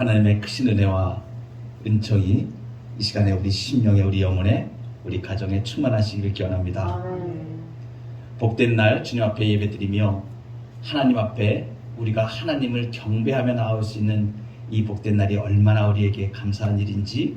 하나님의 크신 은혜와 은총이 이 시간에 우리 심령에 우리 영혼에 우리 가정에 충만하시기를 기원합니다. 복된 날 주님 앞에 예배드리며 하나님 앞에 우리가 하나님을 경배하며 나올 수 있는 이 복된 날이 얼마나 우리에게 감사한 일인지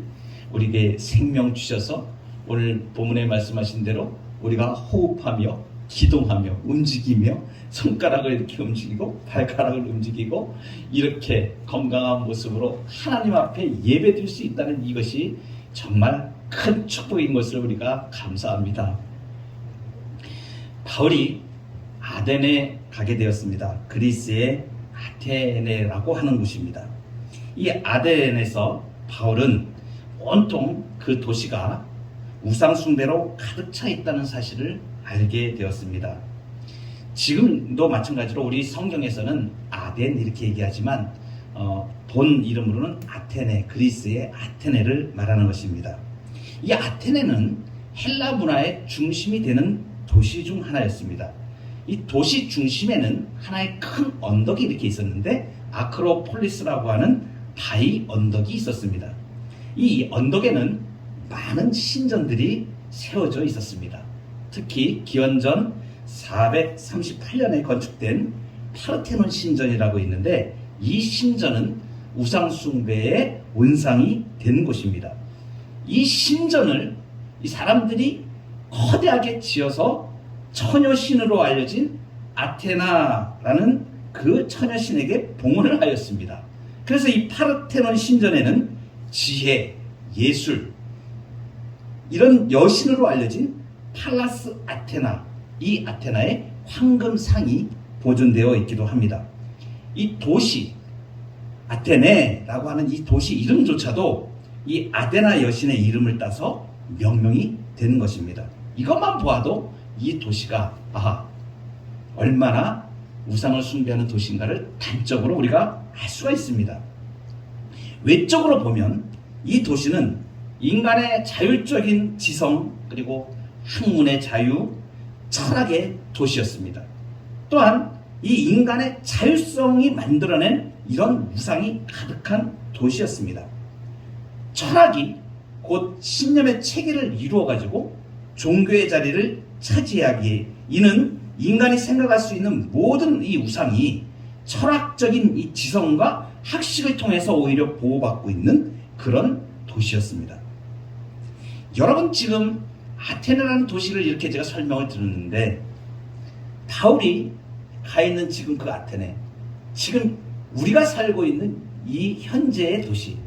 우리에게 생명 주셔서 오늘 본문에 말씀하신 대로 우리가 호흡하며 기동하며 움직이며 손가락을 이렇게 움직이고 발가락을 움직이고 이렇게 건강한 모습으로 하나님 앞에 예배드릴 수 있다는 이것이 정말 큰 축복인 것을 우리가 감사합니다. 바울이 아덴에 가게 되었습니다. 그리스의 아테네라고 하는 곳입니다. 이 아덴에서 바울은 온통 그 도시가 우상숭배로 가득 차 있다는 사실을 알게 되었습니다. 지금도 마찬가지로 우리 성경에서는 아덴 이렇게 얘기하지만 어, 본 이름으로는 아테네, 그리스의 아테네를 말하는 것입니다. 이 아테네는 헬라 문화의 중심이 되는 도시 중 하나였습니다. 이 도시 중심에는 하나의 큰 언덕이 이렇게 있었는데 아크로폴리스라고 하는 바위 언덕이 있었습니다. 이 언덕에는 많은 신전들이 세워져 있었습니다. 특히 기원전 438년에 건축된 파르테논 신전이라고 있는데 이 신전은 우상숭배의 원상이 된 곳입니다. 이 신전을 이 사람들이 거대하게 지어서 처녀신으로 알려진 아테나라는 그 처녀신에게 봉헌을 하였습니다. 그래서 이 파르테논 신전에는 지혜, 예술, 이런 여신으로 알려진 팔라스 아테나, 이 아테나의 황금상이 보존되어 있기도 합니다. 이 도시, 아테네라고 하는 이 도시 이름조차도 이 아테나 여신의 이름을 따서 명명이 되는 것입니다. 이것만 보아도 이 도시가 아 얼마나 우상을 숭배하는 도시인가를 단적으로 우리가 알 수가 있습니다. 외적으로 보면 이 도시는 인간의 자율적인 지성 그리고 학문의 자유, 철학의 도시였습니다. 또한 이 인간의 자율성이 만들어낸 이런 우상이 가득한 도시였습니다. 철학이 곧 신념의 체계를 이루어 가지고 종교의 자리를 차지하기에 이는 인간이 생각할 수 있는 모든 이 우상이 철학적인 이 지성과 학식을 통해서 오히려 보호받고 있는 그런 도시였습니다. 여러분 지금 아테네라는 도시를 이렇게 제가 설명을 들었는데 바울이 가 있는 지금 그 아테네 지금 우리가 살고 있는 이 현재의 도시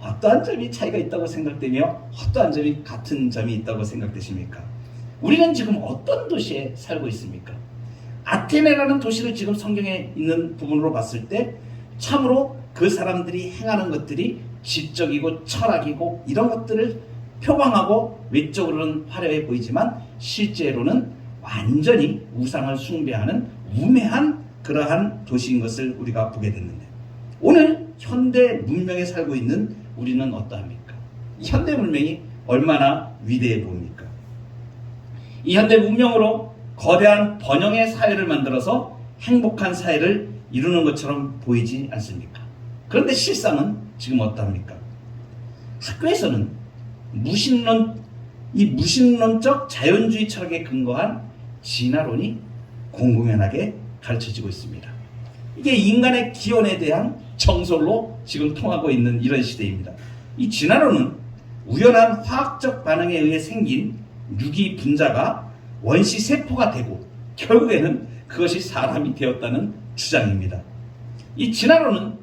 어떠한 점이 차이가 있다고 생각되며 어떠한 점이 같은 점이 있다고 생각되십니까? 우리는 지금 어떤 도시에 살고 있습니까? 아테네라는 도시를 지금 성경에 있는 부분으로 봤을 때 참으로 그 사람들이 행하는 것들이 지적이고 철학이고 이런 것들을 표방하고 외적으로는 화려해 보이지만 실제로는 완전히 우상을 숭배하는 우매한 그러한 도시인 것을 우리가 보게 됐는데 오늘 현대 문명에 살고 있는 우리는 어떠합니까? 이 현대 문명이 얼마나 위대해 보입니까? 이 현대 문명으로 거대한 번영의 사회를 만들어서 행복한 사회를 이루는 것처럼 보이지 않습니까? 그런데 실상은 지금 어떠합니까? 학교에서는 무신론, 이 무신론적 자연주의 철학에 근거한 진화론이 공공연하게 가르쳐지고 있습니다. 이게 인간의 기원에 대한 정설로 지금 통하고 있는 이런 시대입니다. 이 진화론은 우연한 화학적 반응에 의해 생긴 유기 분자가 원시 세포가 되고 결국에는 그것이 사람이 되었다는 주장입니다. 이 진화론은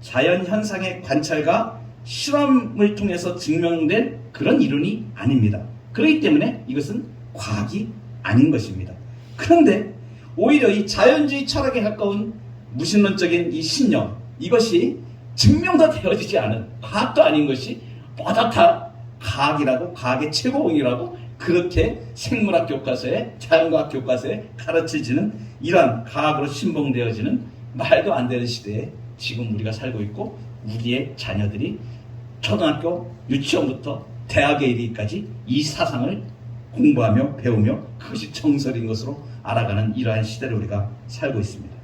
자연 현상의 관찰과 실험을 통해서 증명된 그런 이론이 아닙니다. 그렇기 때문에 이것은 과학이 아닌 것입니다. 그런데 오히려 이 자연주의 철학에 가까운 무신론적인 이 신념 이것이 증명도 되어지지 않은 과학도 아닌 것이 뻗어다 과학이라고 과학의 최고봉이라고 그렇게 생물학 교과서에 자연과학 교과서에 가르쳐지는 이러한 과학으로 신봉되어지는 말도 안 되는 시대에 지금 우리가 살고 있고 우리의 자녀들이 초등학교 유치원부터 대학에 이르기까지 이 사상을 공부하며 배우며 그것이 정설인 것으로 알아가는 이러한 시대를 우리가 살고 있습니다.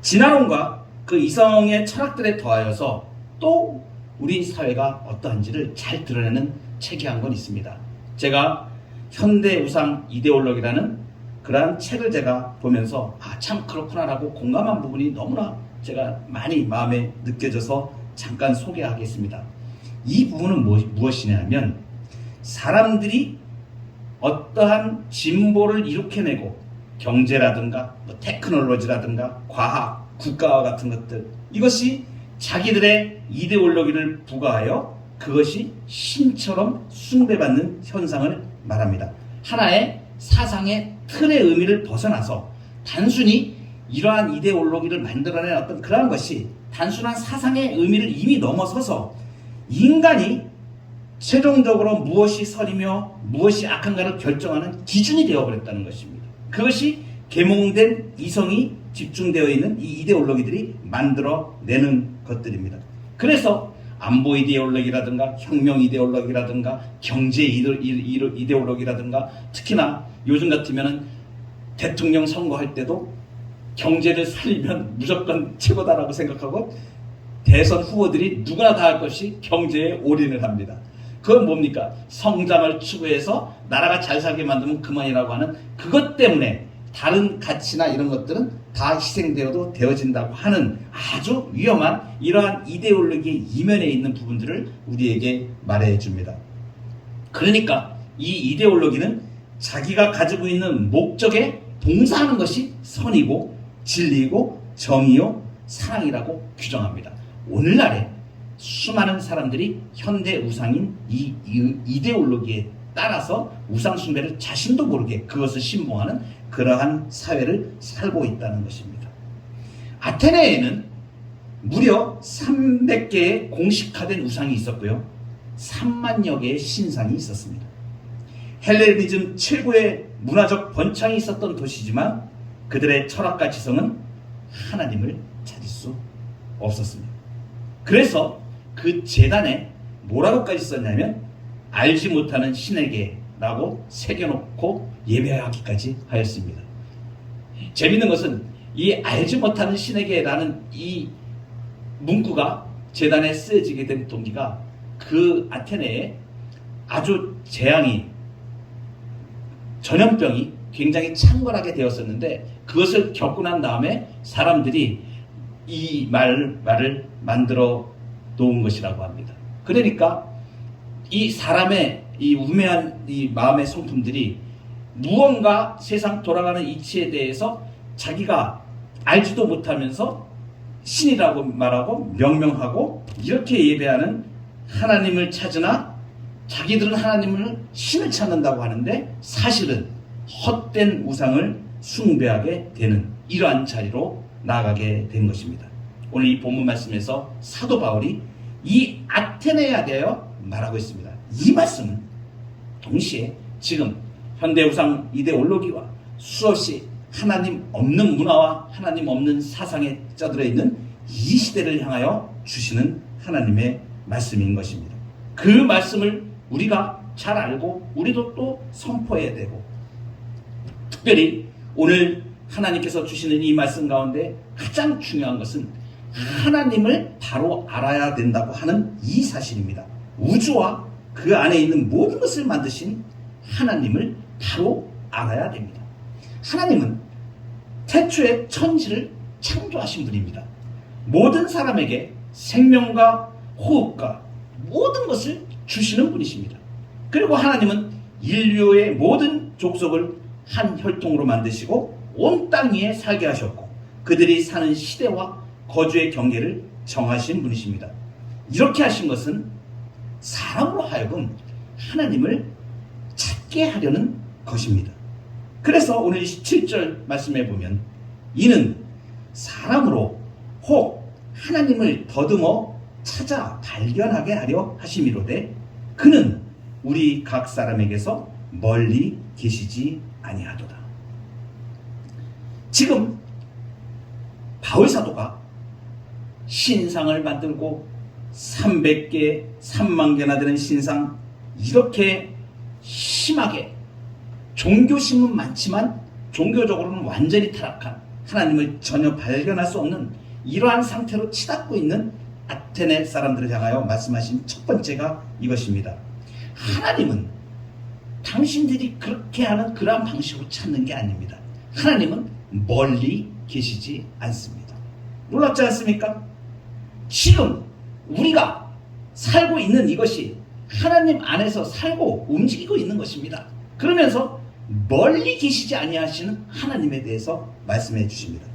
진화론과 그 이성의 철학들에 더하여서 또 우리 사회가 어떠한지를 잘 드러내는 책이 한 권 있습니다. 제가 현대 우상 이데올로기라는 그러한 책을 제가 보면서 아 참 그렇구나라고 공감한 부분이 너무나 제가 많이 마음에 느껴져서 잠깐 소개하겠습니다. 이 부분은 무엇, 무엇이냐 하면 사람들이 어떠한 진보를 일으켜내고 경제라든가 뭐 테크놀로지라든가 과학, 국가와 같은 것들 이것이 자기들의 이데올로기를 부과하여 그것이 신처럼 숭배받는 현상을 말합니다. 하나의 사상의 틀의 의미를 벗어나서 단순히 이러한 이데올로기를 만들어낸 어떤 그러한 것이 단순한 사상의 의미를 이미 넘어서서 인간이 최종적으로 무엇이 선이며 무엇이 악한가를 결정하는 기준이 되어버렸다는 것입니다. 그것이 계몽된 이성이 집중되어 있는 이 이데올로기들이 만들어내는 것들입니다. 그래서 안보 이데올로기라든가 혁명 이데올로기라든가 경제 이데올로기라든가 특히나 요즘 같으면은 대통령 선거할 때도 경제를 살리면 무조건 최고다라고 생각하고 대선 후보들이 누구나 다 할 것이 경제에 올인을 합니다. 그건 뭡니까? 성장을 추구해서 나라가 잘 살게 만들면 그만이라고 하는 그것 때문에 다른 가치나 이런 것들은 다 희생되어도 되어진다고 하는 아주 위험한 이러한 이데올로기의 이면에 있는 부분들을 우리에게 말해 줍니다. 그러니까 이 이데올로기는 자기가 가지고 있는 목적에 봉사하는 것이 선이고 진리이고 정의요 사랑이라고 규정합니다. 오늘날에 수많은 사람들이 현대 우상인 이, 이 이데올로기에 따라서 우상 숭배를 자신도 모르게 그것을 신봉하는 그러한 사회를 살고 있다는 것입니다. 아테네에는 무려 300개의 공식화된 우상이 있었고요. 3만여 개의 신상이 있었습니다. 헬레니즘 최고의 문화적 번창이 있었던 도시지만 그들의 철학과 지성은 하나님을 찾을 수 없었습니다. 그래서 그 재단에 뭐라고까지 썼냐면 알지 못하는 신에게라고 새겨놓고 예배하기까지 하였습니다. 재밌는 것은 이 알지 못하는 신에게라는 이 문구가 재단에 쓰여지게 된 동기가 그 아테네에 아주 재앙이 전염병이 굉장히 창궐하게 되었었는데 그것을 겪고 난 다음에 사람들이 이 말, 말을 만들어 놓은 것이라고 합니다. 그러니까 이 사람의 이 우매한 이 마음의 성품들이 무언가 세상 돌아가는 이치에 대해서 자기가 알지도 못하면서 신이라고 말하고 명명하고 이렇게 예배하는 하나님을 찾으나 자기들은 하나님을 신을 찾는다고 하는데 사실은 헛된 우상을 숭배하게 되는 이러한 자리로 나아가게 된 것입니다. 오늘 이 본문 말씀에서 사도 바울이 이 아테네에 대하여 말하고 있습니다. 이 말씀은 동시에 지금 현대 우상 이데올로기와 수없이 하나님 없는 문화와 하나님 없는 사상에 쩌들어 있는 이 시대를 향하여 주시는 하나님의 말씀인 것입니다. 그 말씀을 우리가 잘 알고 우리도 또 선포해야 되고 특별히 오늘 하나님께서 주시는 이 말씀 가운데 가장 중요한 것은 하나님을 바로 알아야 된다고 하는 이 사실입니다. 우주와 그 안에 있는 모든 것을 만드신 하나님을 바로 알아야 됩니다. 하나님은 태초에 천지를 창조하신 분입니다. 모든 사람에게 생명과 호흡과 모든 것을 주시는 분이십니다. 그리고 하나님은 인류의 모든 족속을 한 혈통으로 만드시고 온 땅 위에 살게 하셨고 그들이 사는 시대와 거주의 경계를 정하신 분이십니다. 이렇게 하신 것은 사람으로 하여금 하나님을 찾게 하려는 것입니다. 그래서 오늘 17절 말씀해 보면 이는 사람으로 혹 하나님을 더듬어 찾아 발견하게 하려 하심이로되 그는 우리 각 사람에게서 멀리 계시지 아니하도다. 지금 바울 사도가 신상을 만들고 300개, 3만 개나 되는 신상 이렇게 심하게 종교심은 많지만 종교적으로는 완전히 타락한 하나님을 전혀 발견할 수 없는 이러한 상태로 치닫고 있는 아테네 사람들을 향하여 말씀하신 첫 번째가 이것입니다. 하나님은 당신들이 그렇게 하는 그러한 방식으로 찾는 게 아닙니다. 하나님은 멀리 계시지 않습니다. 놀랍지 않습니까? 지금 우리가 살고 있는 이것이 하나님 안에서 살고 움직이고 있는 것입니다. 그러면서 멀리 계시지 아니하시는 하나님에 대해서 말씀해 주십니다.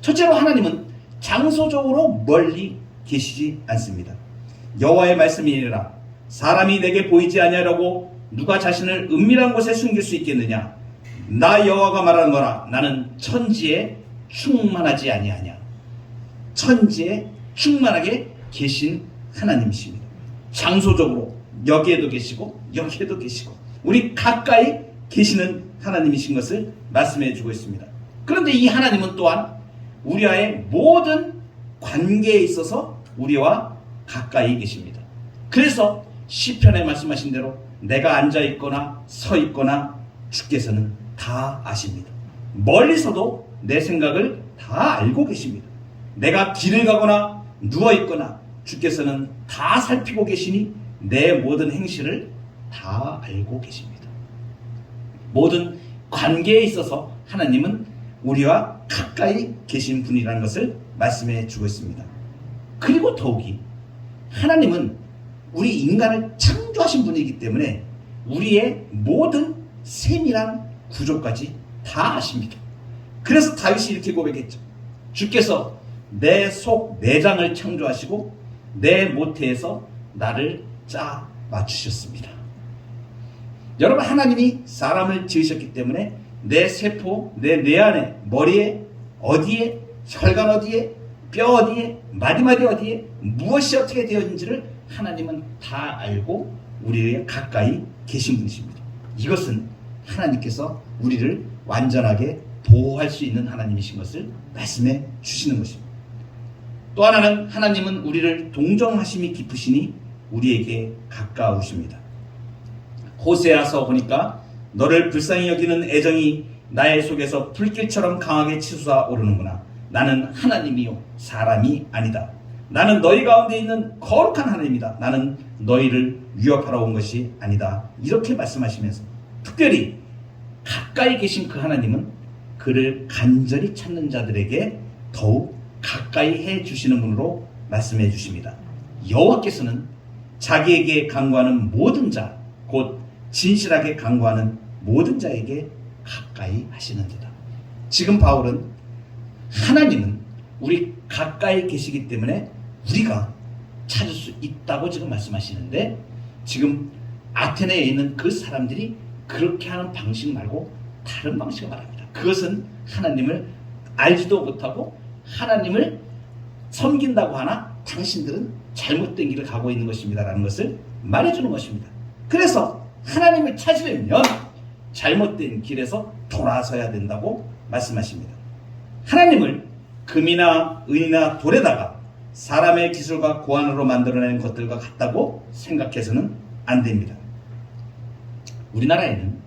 첫째로 하나님은 장소적으로 멀리 계시지 않습니다. 여호와의 말씀이니라 사람이 내게 보이지 아니하려고 누가 자신을 은밀한 곳에 숨길 수 있겠느냐 나 여호와가 말하는 거라 나는 천지에 충만하지 아니하냐 천지에 충만하게 계신 하나님이십니다. 장소적으로 여기에도 계시고 여기에도 계시고 우리 가까이 계시는 하나님이신 것을 말씀해 주고 있습니다. 그런데 이 하나님은 또한 우리와의 모든 관계에 있어서 우리와 가까이 계십니다. 그래서 시편에 말씀하신 대로 내가 앉아 있거나 서 있거나 주께서는 다 아십니다. 멀리서도 내 생각을 다 알고 계십니다. 내가 길을 가거나 누워 있거나 주께서는 다 살피고 계시니 내 모든 행실을 다 알고 계십니다. 모든 관계에 있어서 하나님은 우리와 가까이 계신 분이라는 것을 말씀해 주고 있습니다. 그리고 더욱이 하나님은 우리 인간을 창조하신 분이기 때문에 우리의 모든 세밀한 구조까지 다 아십니다. 그래서 다윗이 이렇게 고백했죠. 주께서 내 속 내장을 창조하시고 내 모태에서 나를 짜 맞추셨습니다. 여러분 하나님이 사람을 지으셨기 때문에 내 세포, 내 뇌 안에, 머리에, 어디에, 혈관 어디에, 뼈 어디에, 마디마디 어디에 무엇이 어떻게 되었는지를 하나님은 다 알고 우리에 가까이 계신 분이십니다. 이것은 하나님께서 우리를 완전하게 보호할 수 있는 하나님이신 것을 말씀해 주시는 것입니다. 또 하나는 하나님은 우리를 동정하심이 깊으시니 우리에게 가까우십니다. 호세아서 보니까 너를 불쌍히 여기는 애정이 나의 속에서 불길처럼 강하게 치솟아 오르는구나. 나는 하나님이요 사람이 아니다. 나는 너희 가운데 있는 거룩한 하나님이다. 나는 너희를 위협하러 온 것이 아니다. 이렇게 말씀하시면서 특별히 가까이 계신 그 하나님은 그를 간절히 찾는 자들에게 더욱 가까이 해 주시는 분으로 말씀해 주십니다. 여호와께서는 자기에게 강구하는 모든 자, 곧 진실하게 강구하는 모든 자에게 가까이 하시는도다. 지금 바울은 하나님은 우리 가까이 계시기 때문에 우리가 찾을 수 있다고 지금 말씀하시는데 지금 아테네에 있는 그 사람들이 그렇게 하는 방식 말고 다른 방식을 말합니다. 그것은 하나님을 알지도 못하고 하나님을 섬긴다고 하나 당신들은 잘못된 길을 가고 있는 것입니다라는 것을 말해주는 것입니다. 그래서 하나님을 찾으려면 잘못된 길에서 돌아서야 된다고 말씀하십니다. 하나님을 금이나 은이나 돌에다가 사람의 기술과 고안으로 만들어낸 것들과 같다고 생각해서는 안 됩니다. 우리나라에는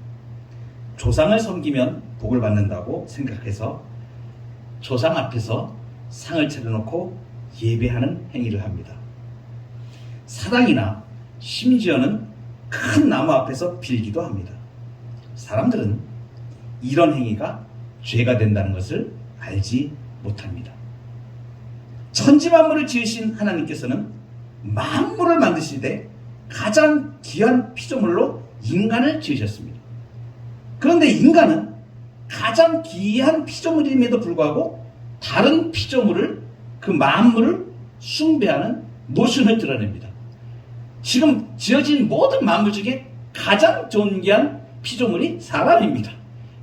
조상을 섬기면 복을 받는다고 생각해서 조상 앞에서 상을 차려놓고 예배하는 행위를 합니다. 사당이나 심지어는 큰 나무 앞에서 빌기도 합니다. 사람들은 이런 행위가 죄가 된다는 것을 알지 못합니다. 천지 만물을 지으신 하나님께서는 만물을 만드시되 가장 귀한 피조물로 인간을 지으셨습니다. 그런데 인간은 가장 귀한 피조물임에도 불구하고 다른 피조물을 그 만물을 숭배하는 모순을 드러냅니다. 지금 지어진 모든 만물 중에 가장 존귀한 피조물이 사람입니다.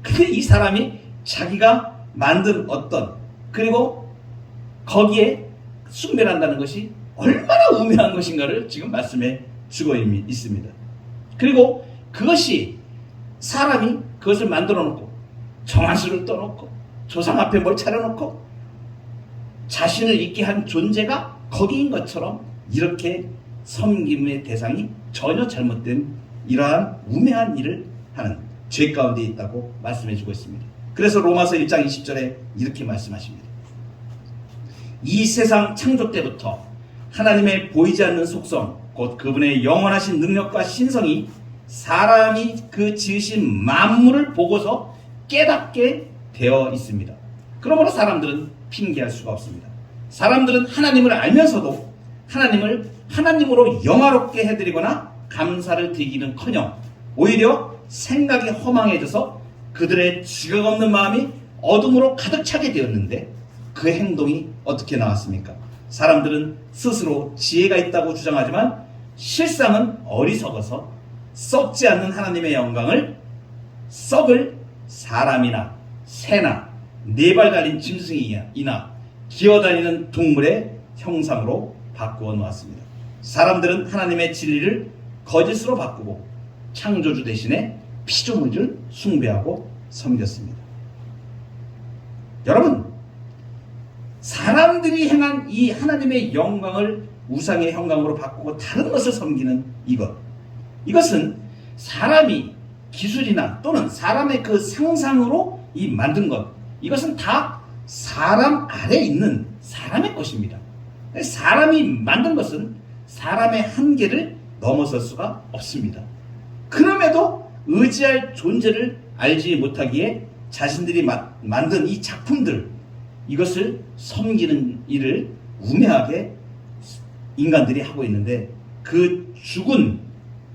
근데 이 사람이 자기가 만든 어떤 그리고 거기에 숭배를 한다는 것이 얼마나 우매한 것인가를 지금 말씀해 주고 있습니다. 그리고 그것이 사람이 그것을 만들어 놓고 정한수를 떠놓고 조상 앞에 뭘 차려놓고 자신을 있게 한 존재가 거기인 것처럼 이렇게 섬김의 대상이 전혀 잘못된 이러한 우매한 일을 하는 죄 가운데 있다고 말씀해 주고 있습니다. 그래서 로마서 1장 20절에 이렇게 말씀하십니다. 이 세상 창조 때부터 하나님의 보이지 않는 속성, 곧 그분의 영원하신 능력과 신성이 사람이 그 지으신 만물을 보고서 깨닫게 되어 있습니다. 그러므로 사람들은 핑계할 수가 없습니다. 사람들은 하나님을 알면서도 하나님을 하나님으로 영화롭게 해드리거나 감사를 드리기는 커녕 오히려 생각이 허망해져서 그들의 지각 없는 마음이 어둠으로 가득 차게 되었는데 그 행동이 어떻게 나왔습니까? 사람들은 스스로 지혜가 있다고 주장하지만 실상은 어리석어서 썩지 않는 하나님의 영광을 썩을 사람이나 새나 네 발 달린 짐승이나 기어다니는 동물의 형상으로 바꾸어 놓았습니다. 사람들은 하나님의 진리를 거짓으로 바꾸고 창조주 대신에 피조물을 숭배하고 섬겼습니다. 여러분, 사람들이 행한 이 하나님의 영광을 우상의 영광으로 바꾸고 다른 것을 섬기는 이것. 이것은 사람이 기술이나 또는 사람의 그 상상으로 이 만든 것. 이것은 다 사람 아래 있는 사람의 것입니다. 사람이 만든 것은 사람의 한계를 넘어설 수가 없습니다. 그럼에도 의지할 존재를 알지 못하기에 자신들이 마, 만든 이 작품들 이것을 섬기는 일을 우매하게 인간들이 하고 있는데 그 죽은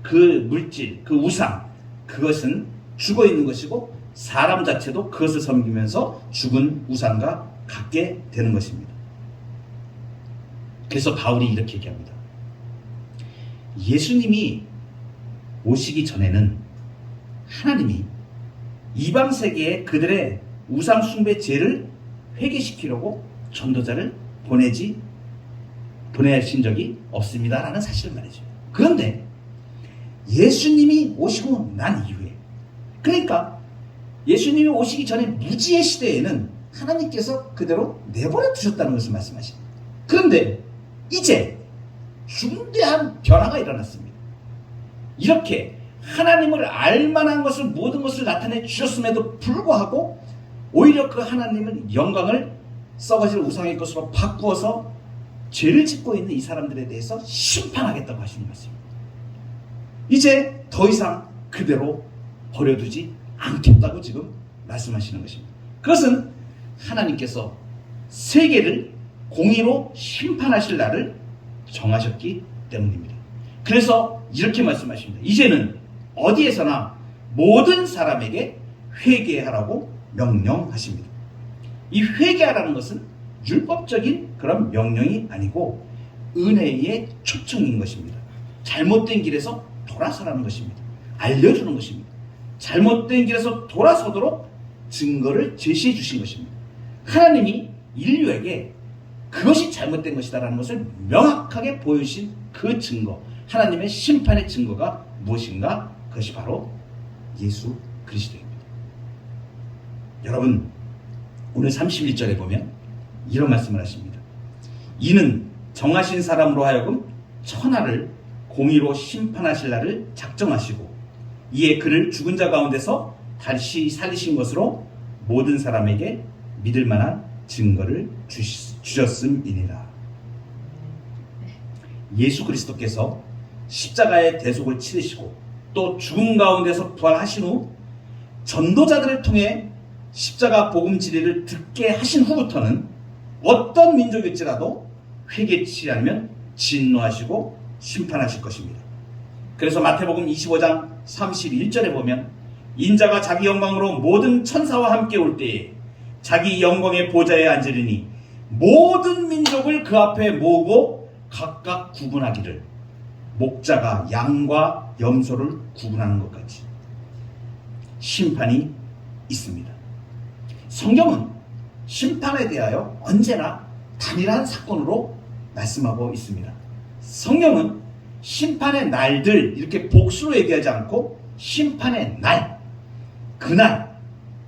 그 물질, 그 우상 그것은 죽어 있는 것이고 사람 자체도 그것을 섬기면서 죽은 우상과 같게 되는 것입니다. 그래서 바울이 이렇게 얘기합니다. 예수님이 오시기 전에는 하나님이 이방 세계에 그들의 우상 숭배 죄를 회개시키려고 전도자를 보내지 보내신 적이 없습니다라는 사실을 말해줘요. 그런데 예수님이 오시고 난 이후에 그러니까 예수님이 오시기 전에 무지의 시대에는 하나님께서 그대로 내버려 두셨다는 것을 말씀하십니다. 그런데 이제 중대한 변화가 일어났습니다. 이렇게 하나님을 알 만한 것을 모든 것을 나타내 주셨음에도 불구하고 오히려 그 하나님은 영광을 썩어질 우상의 것으로 바꾸어서 죄를 짓고 있는 이 사람들에 대해서 심판하겠다고 하시는 것입니다. 이제 더 이상 그대로 버려두지 않겠다고 지금 말씀하시는 것입니다. 그것은 하나님께서 세계를 공의로 심판하실 날을 정하셨기 때문입니다. 그래서 이렇게 말씀하십니다. 이제는 어디에서나 모든 사람에게 회개하라고 명령하십니다. 이 회개하라는 것은 율법적인 그런 명령이 아니고 은혜의 초청인 것입니다. 잘못된 길에서 돌아서라는 것입니다. 알려주는 것입니다. 잘못된 길에서 돌아서도록 증거를 제시해 주신 것입니다. 하나님이 인류에게 그것이 잘못된 것이다라는 것을 명확하게 보여주신 그 증거, 하나님의 심판의 증거가 무엇인가? 그것이 바로 예수 그리스도입니다. 여러분, 오늘 31절에 보면 이런 말씀을 하십니다. 이는 정하신 사람으로 하여금 천하를 공의로 심판하실 날을 작정하시고 이에 그를 죽은 자 가운데서 다시 살리신 것으로 모든 사람에게 믿을 만한 증거를 주셨음이니라. 예수 그리스도께서 십자가의 대속을 치르시고 또 죽음 가운데서 부활하신 후 전도자들을 통해 십자가 복음 진리를 듣게 하신 후부터는 어떤 민족일지라도 회개치 않으면 진노하시고 심판하실 것입니다. 그래서 마태복음 25장 31절에 보면 인자가 자기 영광으로 모든 천사와 함께 올 때에 자기 영광의 보좌에 앉으리니 모든 민족을 그 앞에 모으고 각각 구분하기를 목자가 양과 염소를 구분하는 것 같이 심판이 있습니다. 성경은 심판에 대하여 언제나 단일한 사건으로 말씀하고 있습니다. 성경은 심판의 날들 이렇게 복수로 얘기하지 않고 심판의 날, 그날,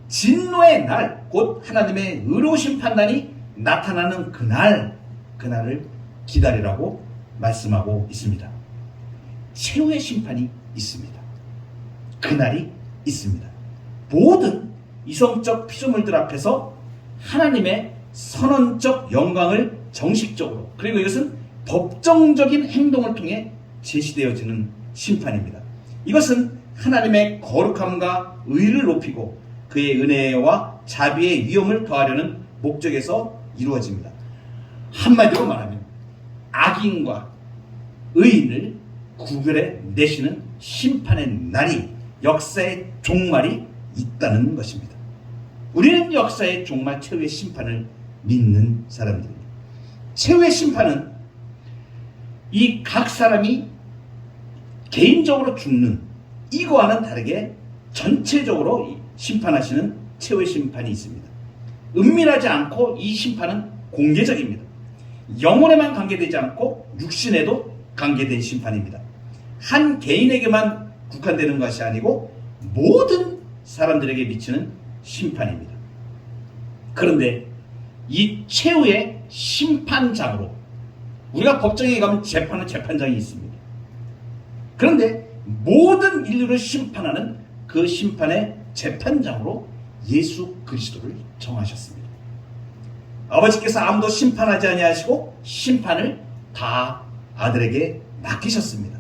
진노의 날, 곧 하나님의 의로우신 판단이 나타나는 그날, 그날을 기다리라고 말씀하고 있습니다. 최후의 심판이 있습니다. 그날이 있습니다. 모든 이성적 피조물들 앞에서 하나님의 선언적 영광을 정식적으로 그리고 이것은 법정적인 행동을 통해 제시되어지는 심판입니다. 이것은 하나님의 거룩함과 의를 높이고 그의 은혜와 자비의 위엄을 더하려는 목적에서 이루어집니다. 한마디로 말하면 악인과 의인을 구별해 내시는 심판의 날이 역사의 종말이 있다는 것입니다. 우리는 역사의 종말 최후의 심판을 믿는 사람들입니다. 최후의 심판은 이 각 사람이 개인적으로 죽는 이거와는 다르게 전체적으로 심판하시는 최후의 심판이 있습니다. 은밀하지 않고 이 심판은 공개적입니다. 영혼에만 관계되지 않고 육신에도 관계된 심판입니다. 한 개인에게만 국한되는 것이 아니고 모든 사람들에게 미치는 심판입니다. 그런데 이 최후의 심판장으로 우리가 법정에 가면 재판은 재판장이 있습니다. 그런데 모든 인류를 심판하는 그 심판의 재판장으로 예수 그리스도를 정하셨습니다. 아버지께서 아무도 심판하지 아니하시고 심판을 다 아들에게 맡기셨습니다.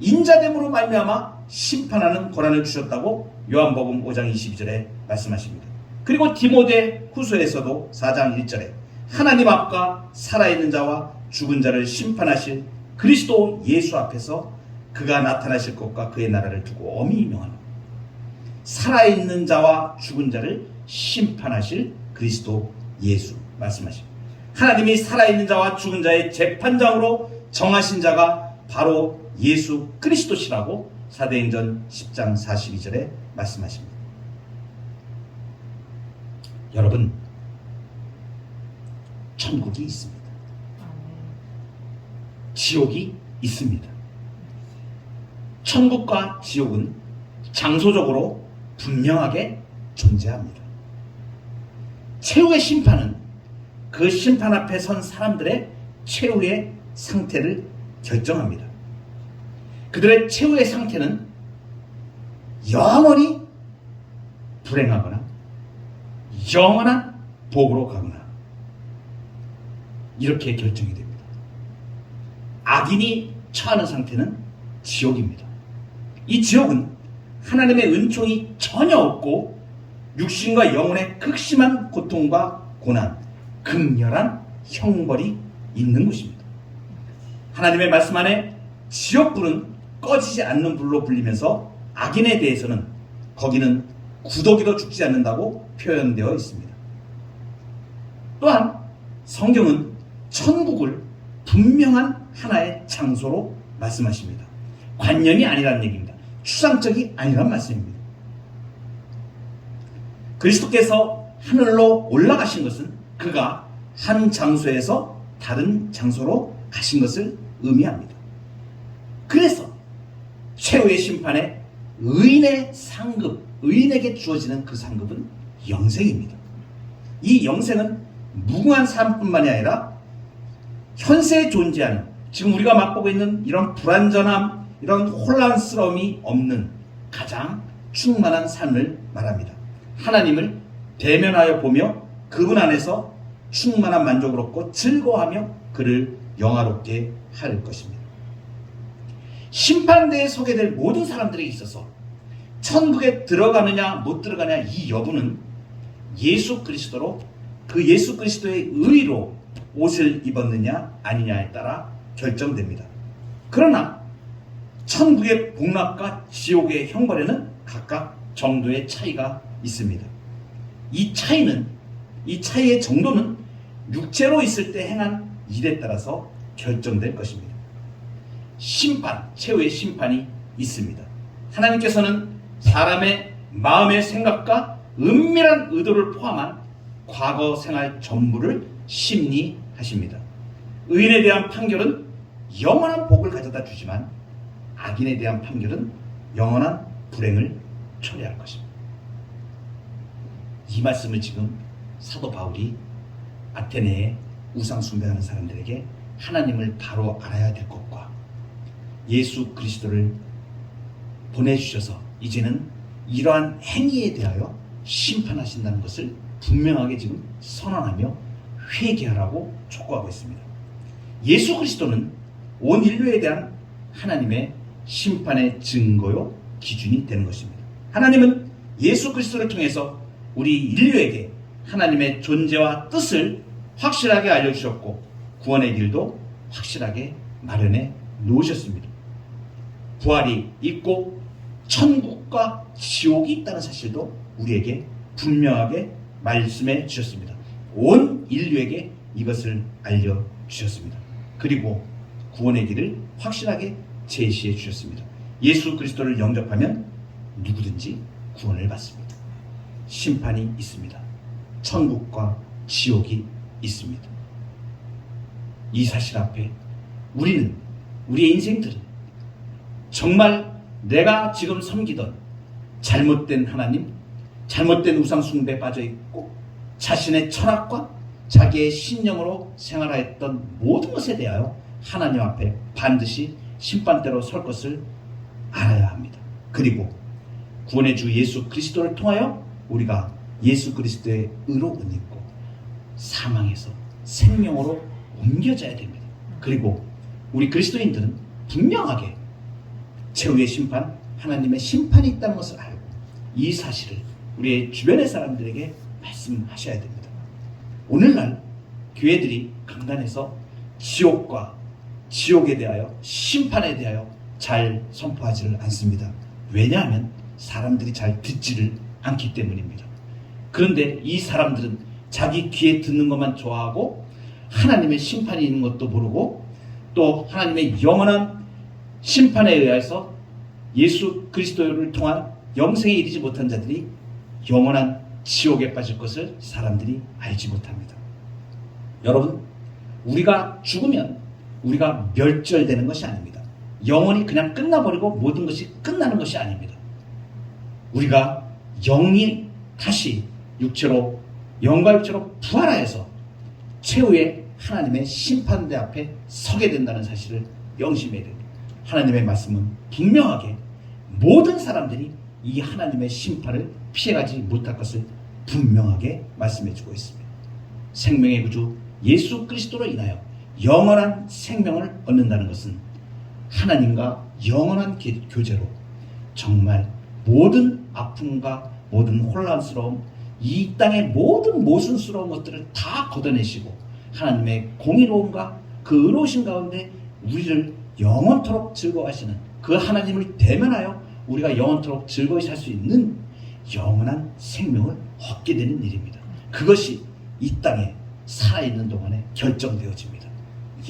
인자됨으로 말미암아 심판하는 권한을 주셨다고 요한복음 5장 22절에 말씀하십니다. 그리고 디모데 후서에서도 4장 1절에 하나님 앞과 살아있는 자와 죽은 자를 심판하실 그리스도 예수 앞에서 그가 나타나실 것과 그의 나라를 두고 엄히 명하노. 살아있는 자와 죽은 자를 심판하실 그리스도 예수 말씀하십니다. 하나님이 살아있는 자와 죽은 자의 재판장으로 정하신 자가 바로 예수 그리스도시라고 사도행전 10장 42절에 말씀하십니다. 여러분, 천국이 있습니다. 지옥이 있습니다. 천국과 지옥은 장소적으로 분명하게 존재합니다. 최후의 심판은 그 심판 앞에 선 사람들의 최후의 상태를 결정합니다. 그들의 최후의 상태는 영원히 불행하거나 영원한 복으로 가거나 이렇게 결정이 됩니다. 악인이 처하는 상태는 지옥입니다. 이 지옥은 하나님의 은총이 전혀 없고 육신과 영혼의 극심한 고통과 고난, 극렬한 형벌이 있는 곳입니다. 하나님의 말씀 안에 지옥불은 꺼지지 않는 불로 불리면서 악인에 대해서는 거기는 구더기도 죽지 않는다고 표현되어 있습니다. 또한 성경은 천국을 분명한 하나의 장소로 말씀하십니다. 관념이 아니라는 얘기입니다. 추상적이 아니란 말씀입니다. 그리스도께서 하늘로 올라가신 것은 그가 한 장소에서 다른 장소로 가신 것을 의미합니다. 그래서 최후의 심판에 의인의 상급, 의인에게 주어지는 그 상급은 영생입니다. 이 영생은 무궁한 삶뿐만이 아니라 현세에 존재하는 지금 우리가 맛보고 있는 이런 불안전함, 이런 혼란스러움이 없는 가장 충만한 삶을 말합니다. 하나님을 대면하여 보며 그분 안에서 충만한 만족을 얻고 즐거워하며 그를 영화롭게 할 것입니다. 심판대에 서게 될 모든 사람들에게 있어서 천국에 들어가느냐 못 들어가냐 이 여부는 예수 그리스도로 그 예수 그리스도의 의로 옷을 입었느냐 아니냐에 따라 결정됩니다. 그러나 천국의 복락과 지옥의 형벌에는 각각 정도의 차이가 있습니다. 이 차이는 이 차이의 정도는 육체로 있을 때 행한 일에 따라서 결정될 것입니다. 심판, 최후의 심판이 있습니다. 하나님께서는 사람의 마음의 생각과 은밀한 의도를 포함한 과거 생활 전부를 심리하십니다. 의인에 대한 판결은 영원한 복을 가져다 주지만 악인에 대한 판결은 영원한 불행을 초래할 것입니다. 이 말씀을 지금 사도 바울이 아테네에 우상 숭배하는 사람들에게 하나님을 바로 알아야 될 것과 예수 그리스도를 보내주셔서 이제는 이러한 행위에 대하여 심판하신다는 것을 분명하게 지금 선언하며 회개하라고 촉구하고 있습니다. 예수 그리스도는 온 인류에 대한 하나님의 심판의 증거요 기준이 되는 것입니다. 하나님은 예수 그리스도를 통해서 우리 인류에게 하나님의 존재와 뜻을 확실하게 알려주셨고 구원의 길도 확실하게 마련해 놓으셨습니다. 부활이 있고 천국과 지옥이 있다는 사실도 우리에게 분명하게 말씀해 주셨습니다. 온 인류에게 이것을 알려 주셨습니다. 그리고 구원의 길을 확실하게 제시해 주셨습니다. 예수 그리스도를 영접하면 누구든지 구원을 받습니다. 심판이 있습니다. 천국과 지옥이 있습니다. 이 사실 앞에 우리는 우리의 인생들은 정말 내가 지금 섬기던 잘못된 하나님, 잘못된 우상숭배에 빠져 있고 자신의 철학과 자기의 신념으로 생활하였던 모든 것에 대하여 하나님 앞에 반드시 심판대로 설 것을 알아야 합니다. 그리고 구원의 주 예수 그리스도를 통하여 우리가 예수 그리스도의 의로 옷 입고 사망에서 생명으로 옮겨져야 됩니다. 그리고 우리 그리스도인들은 분명하게 최후의 심판, 하나님의 심판이 있다는 것을 알고 이 사실을 우리의 주변의 사람들에게 말씀하셔야 됩니다. 오늘날 교회들이 강단에서 지옥과 지옥에 대하여 심판에 대하여 잘 선포하지를 않습니다. 왜냐하면 사람들이 잘 듣지를 않기 때문입니다. 그런데 이 사람들은 자기 귀에 듣는 것만 좋아하고 하나님의 심판이 있는 것도 모르고 또 하나님의 영원한 심판에 의해서 예수 그리스도를 통한 영생에 이르지 못한 자들이 영원한 지옥에 빠질 것을 사람들이 알지 못합니다. 여러분, 우리가 죽으면 우리가 멸절되는 것이 아닙니다. 영원히 그냥 끝나버리고 모든 것이 끝나는 것이 아닙니다. 우리가 영이 다시 육체로 영과 육체로 부활하여서 최후의 하나님의 심판대 앞에 서게 된다는 사실을 명심해야 됩니다. 하나님의 말씀은 분명하게 모든 사람들이 이 하나님의 심판을 피해가지 못할 것을 분명하게 말씀해주고 있습니다. 생명의 구주 예수 그리스도로 인하여 영원한 생명을 얻는다는 것은 하나님과 영원한 개- 교제로 정말 모든 아픔과 모든 혼란스러움, 이 땅의 모든 모순스러운 것들을 다 걷어내시고 하나님의 공의로움과 그 의로우신 가운데 우리를 영원토록 즐거워하시는 그 하나님을 대면하여 우리가 영원토록 즐거이 살 수 있는 영원한 생명을 얻게 되는 일입니다. 그것이 이 땅에 살아있는 동안에 결정되어집니다.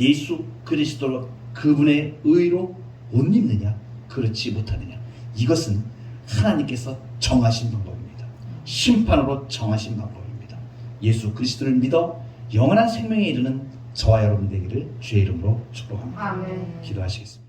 예수 그리스도로 그분의 의로 못 입느냐 그렇지 못하느냐 이것은 하나님께서 정하신 방법입니다. 심판으로 정하신 방법입니다. 예수 그리스도를 믿어 영원한 생명에 이르는 저와 여러분 되기를 주의 이름으로 축복합니다. 아멘. 기도하시겠습니다.